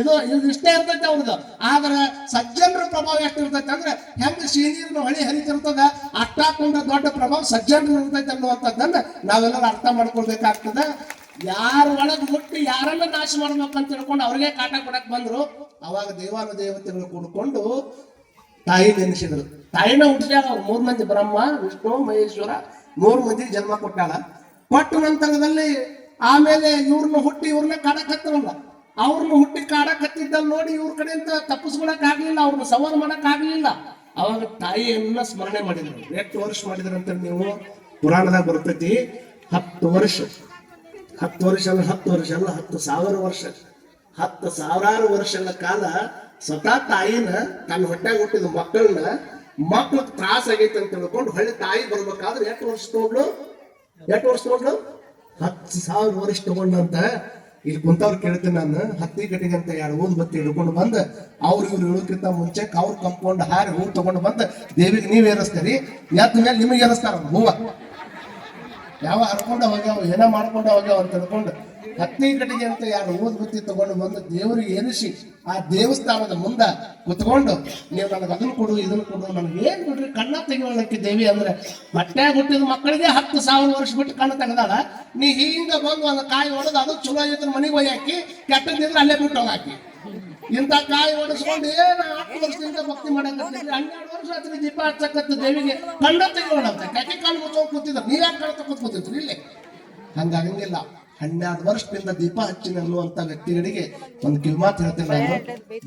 [SPEAKER 2] ಇದು ಇದು ಇಷ್ಟೇ ಇರ್ತೈತೆ ಅವ್ರದ್ದು. ಆದ್ರೆ ಸಜ್ಜನರ ಪ್ರಭಾವ ಎಷ್ಟು ಇರ್ತೈತೆ ಅಂದ್ರೆ ಹೆಂಗ್ ಸಿಹಿನೀರಿನ ಹೊಳಿ ಹರಿತಿರ್ತದ ಅಟ್ಟಾಕೊಂಡ ದೊಡ್ಡ ಪ್ರಭಾವ ಸಜ್ಜನರು ಇರ್ತೈತೆ ಅನ್ನುವಂಥದ್ದನ್ನ ನಾವೆಲ್ಲರೂ ಅರ್ಥ ಮಾಡ್ಕೊಳ್ಬೇಕಾಗ್ತದೆ. ಯಾರ ಒಳಗ್ ಹುಟ್ಟಿ ಯಾರನ್ನ ನಾಶ ಮಾಡ್ಬೇಕಂತ ತಿಳ್ಕೊಂಡು ಅವ್ರಿಗೆ ಕಾಟ ಕೊಡಕ್ ಬಂದ್ರು. ಅವಾಗ ದೇವಾನು ದೇವತೆಗಳು ಕೂಡ್ಕೊಂಡು ತಾಯಿ ನೆನೆಸಿದ್ರು ತಾಯಿನ ಹುಟ್ಟಿದಾಗ ಮೂರ್ ಮಂದಿ ಬ್ರಹ್ಮ, ವಿಷ್ಣು, ಮಹೇಶ್ವರ, ಮೂರು ಮಂದಿ ಜನ್ಮ ಕೊಟ್ಟಾಳ. ಕೊಟ್ಟ ನಂತರದಲ್ಲಿ ಆಮೇಲೆ ಇವ್ರನ್ನ ಹುಟ್ಟಿ ಇವ್ರನ್ನ ಕಾಡಕ್ ಹತ್ತರಲ್ಲ ಅವ್ರನ್ನ ಹುಟ್ಟಿ ಕಾಡಕ್ ಹತ್ತಿದ್ದಲ್ಲಿ ನೋಡಿ ಇವ್ರ ಕಡೆಯಿಂದ ತಪ್ಪಿಸ್ಕೊಳಕ್ ಆಗ್ಲಿಲ್ಲ, ಅವ್ರನ್ನ ಸವಾಲು ಮಾಡಕ್ ಆಗ್ಲಿಲ್ಲ. ಅವಾಗ ತಾಯಿಯನ್ನ ಸ್ಮರಣೆ ಮಾಡಿದ್ರು. ಎಷ್ಟು ವರ್ಷ ಮಾಡಿದ್ರಂತ ನೀವು ಪುರಾಣದಾಗ ಬರ್ತೈತಿ ಹತ್ತು ವರ್ಷ. ಹತ್ತು ವರ್ಷ ಅಲ್ಲ ಹತ್ತು ವರ್ಷ ಅಲ್ಲ ಹತ್ತು ಸಾವಿರ ವರ್ಷ, ಹತ್ತು ಸಾವಿರಾರು ವರ್ಷಗಳ ಕಾಲ ಸ್ವತಃ ತಾಯಿನ ತನ್ನ ಹೊಟ್ಟೆ ಹುಟ್ಟಿದ ಮಕ್ಕಳನ್ನ ಮಕ್ಕಳು ಆಗೈತೆ ಅಂತ ತಿಳ್ಕೊಂಡು ಹೊಳ್ಳಿ ತಾಯಿ ಬರ್ಬೇಕಾದ್ರೆ ಎಷ್ಟು ವರ್ಷ ತಗೊಂಡ್ಲು? ಎಷ್ಟು ವರ್ಷ ತಗೊಂಡ್ಲು? ಹತ್ತು ಸಾವಿರ ವರ್ಷ ತಗೊಂಡಂತ ಇಲ್ಲಿ ಕುಂತವ್ರು ಕೇಳ್ತೀನಿ ನಾನು. ಹತ್ತಿ ಕಟ್ಟಿಗೆ ಅಂತ ಎರಡು ಓದ್ ಬತ್ತಿ ಹಿಡ್ಕೊಂಡು ಬಂದು, ಅವ್ರು ಇವ್ರು ಹೇಳೋಕ್ಕಿಂತ ಮುಂಚೆ ಅವ್ರು ಕಂಪೌಂಡ್ ಹಾರಿ ಹೂ ತಗೊಂಡು ಬಂದು, ದೇವಿಗೆ ನೀವ್ ಏರಿಸ್ತೀರಿ? ಎದ್ದ ಮೇಲೆ ನಿಮಗೆ ಏರಿಸ್ತಾರ ಹೂವ. ಯಾವ ಹರ್ಕೊಂಡ ಹೋಗ್ಯಾವ, ಏನೋ ಮಾಡ್ಕೊಂಡ ಹೋಗ್ಯಾವ ಅಂತ ತಿಳ್ಕೊಂಡು ಹತ್ತನೇ ಕಟ್ಟಿಗೆ ಅಂತ ಯಾರು ಊದ್ ಬುತ್ತಿ ತಗೊಂಡು ಬಂದು ದೇವರಿಗೆ ಏರಿಸಿ ಆ ದೇವಸ್ಥಾನದ ಮುಂದೆ ಕುತ್ಕೊಂಡು, ನೀವು ನನಗೆ ಅದನ್ನು ಕೊಡು, ಇದನ್ನು ಕೊಡು, ನನಗೆ ಏನು ಬಿಡ್ರಿ ಕಣ್ಣ ತೆಗಿಯೋಳಕ್ಕೆ ದೇವಿ ಅಂದ್ರೆ ಬಟ್ಟೆ ಹುಟ್ಟಿದ ಮಕ್ಕಳಿಗೆ ಹತ್ತು ಸಾವಿರ ವರ್ಷ ಬಿಟ್ಟು ಕಣ್ಣು ತೆಗೆದಾಳ. ನೀ ಹಿಂಗ ಬಂದು ಒಂದು ಕಾಯಿ ಹೊಡೆದು ಅದು ಚಲೋ ಆಗಿದ್ರೆ ಮನೆಗೆ ಹೋಗಿ ಹಾಕಿ ಕೆಟ್ಟದಿದ್ರೆ ಅಲ್ಲೇ ಬಿಟ್ಟು ಹೋಗಾಕಿ ಇಂಥ ಕಾಯಿ ಓಡಿಸ್ಕೊಂಡು ಏನ ಹತ್ತು ವರ್ಷದಿಂದ ಭಕ್ತಿ ಮಾಡಕತ್ತೀರಿ ಹನ್ನೆರಡು ವರ್ಷ ಆತ್ರಿ ದೀಪ ಹಚ್ಚಕತ್ತ ದೇವಿಗೆ. ಕಣ್ಣ ತೆಗಿಯೋಣ ಅಂತ ಕಟ್ಟಿ ಕಾಲು ಮುಚ್ಚೋ ಕೂತಿದ್ರು. ನೀವ್ ಯಾಕೆ ಕಳ್ತ ತಗೊಂಡ್ ಇಲ್ಲಿ. ಹಂಗಾಗಂಗಿಲ್ಲ ಹನ್ನೆರಡು ವರ್ಷದಿಂದ ದೀಪ ಹಚ್ಚಿನ ಅನ್ನುವಂತ ವ್ಯಕ್ತಿಗಳಿಗೆ ಒಂದು ಕಿವಿಮಾತು ಹೇಳ್ತೇನೆ ನಾನು.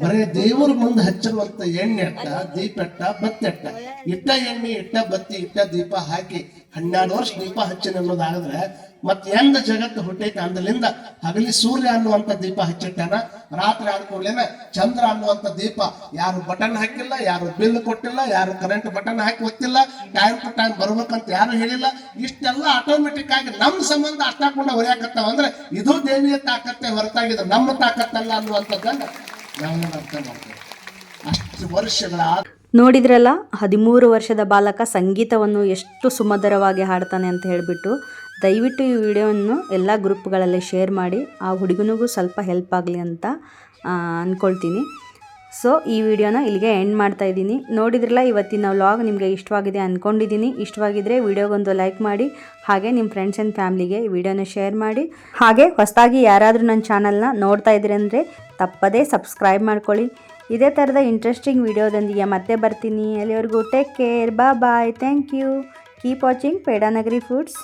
[SPEAKER 2] ಬರೀ ದೇವರ ಮುಂದೆ ಹಚ್ಚಿರುವಂತ ಎಣ್ಣೆ ಅಟ್ಟ, ದೀಪ ಅಟ್ಟ, ಬತ್ತಿ ಅಟ್ಟ. ಇಟ್ಟ ಎಣ್ಣೆ, ಇಟ್ಟ ಬತ್ತಿ, ಇಟ್ಟ ದೀಪ ಹಾಕಿ ಹನ್ನೆರಡು ವರ್ಷ ದೀಪ ಹಚ್ಚಿನ ಅನ್ನೋದಾಗದ್ರೆ ಮತ್ ಎಂದ ಜಗತ್ತು ಹುಟ್ಟೈತೆ ಅಂದಲಿಂದ ಹಗಲಿ ಸೂರ್ಯ ಅನ್ನುವಂತ ದೀಪ ಹಚ್ಚಿಟ್ಟಾನ ರಾತ್ರಿ ಆದ ಕೂಡಲೇನೆ ಚಂದ್ರ ಅನ್ನುವಂತ ದೀಪ ಯಾರು ಬಟನ್ ಹಾಕಿಲ್ಲ, ಯಾರು ಬಿಲ್ ಕೊಟ್ಟಿಲ್ಲ, ಯಾರು ಕರೆಂಟ್ ಬಟನ್ ಹಾಕಿ ಒತ್ತಿಲ್ಲ ಟೈಮ್ ಟು ಟೈಮ್ ಬರ್ಬೇಕಂತ ಯಾರು ಹೇಳಿಲ್ಲ. ಇಷ್ಟೆಲ್ಲ ಆಟೋಮೆಟಿಕ್ ಆಗಿ ನಮ್ಮ ಸಂಬಂಧ ಅಷ್ಟಾಕೊಂಡ ಹೊರ್ಯಾಕತ್ತಾವ ಅಂದ್ರೆ ಇದು ದೇವಿಯ ತಾಕತ್ತೆ ಹೊರತಾಗಿದ್ರು ನಮ್ಮ ತಾಕತ್ತಲ್ಲ ಅನ್ನುವಂಥದ್ದನ್ನ ನಾವೇನು ಅರ್ಥ ಮಾಡ್ತೇವೆ? ಅಷ್ಟು ವರ್ಷಗಳ
[SPEAKER 1] ನೋಡಿದ್ರಲ್ಲ, ಹದಿಮೂರು ವರ್ಷದ ಬಾಲಕ ಸಂಗೀತವನ್ನು ಎಷ್ಟು ಸುಮಧುರವಾಗಿ ಹಾಡ್ತಾನೆ ಅಂತ ಹೇಳಿಬಿಟ್ಟು, ದಯವಿಟ್ಟು ಈ ವಿಡಿಯೋವನ್ನು ಎಲ್ಲ ಗ್ರೂಪ್ಗಳಲ್ಲಿ ಶೇರ್ ಮಾಡಿ, ಆ ಹುಡುಗನಿಗೂ ಸ್ವಲ್ಪ ಹೆಲ್ಪ್ ಆಗಲಿ ಅಂತ ಅಂದ್ಕೊಳ್ತೀನಿ ಸೊ, ಈ ವಿಡಿಯೋನ ಇಲ್ಲಿಗೆ ಎಂಡ್ ಮಾಡ್ತಾ ಇದ್ದೀನಿ. ನೋಡಿದ್ರಲ್ಲ, ಇವತ್ತಿನ ವ್ಲಾಗ್ ನಿಮಗೆ ಇಷ್ಟವಾಗಿದೆ ಅಂದ್ಕೊಂಡಿದ್ದೀನಿ ಇಷ್ಟವಾಗಿದ್ದರೆ ವಿಡಿಯೋಗೊಂದು ಲೈಕ್ ಮಾಡಿ, ಹಾಗೆ ನಿಮ್ಮ ಫ್ರೆಂಡ್ಸ್ ಆ್ಯಂಡ್ ಫ್ಯಾಮ್ಲಿಗೆ ಈ ವಿಡಿಯೋನ ಶೇರ್ ಮಾಡಿ. ಹಾಗೆ ಹೊಸದಾಗಿ ಯಾರಾದರೂ ನನ್ನ ಚಾನಲ್ನ ನೋಡ್ತಾ ಇದ್ದೀರಿ ಅಂದರೆ ತಪ್ಪದೇ ಸಬ್ಸ್ಕ್ರೈಬ್ ಮಾಡ್ಕೊಳ್ಳಿ. ಇದೇ ಥರದ ಇಂಟ್ರೆಸ್ಟಿಂಗ್ ವಿಡಿಯೋದೊಂದಿಗೆ ಮತ್ತೆ ಬರ್ತೀನಿ. ಅಲ್ಲಿವರೆಗೂ ಟೇಕ್ ಕೇರ್ ಬಾ bye thank you keep watching Pedanagari foods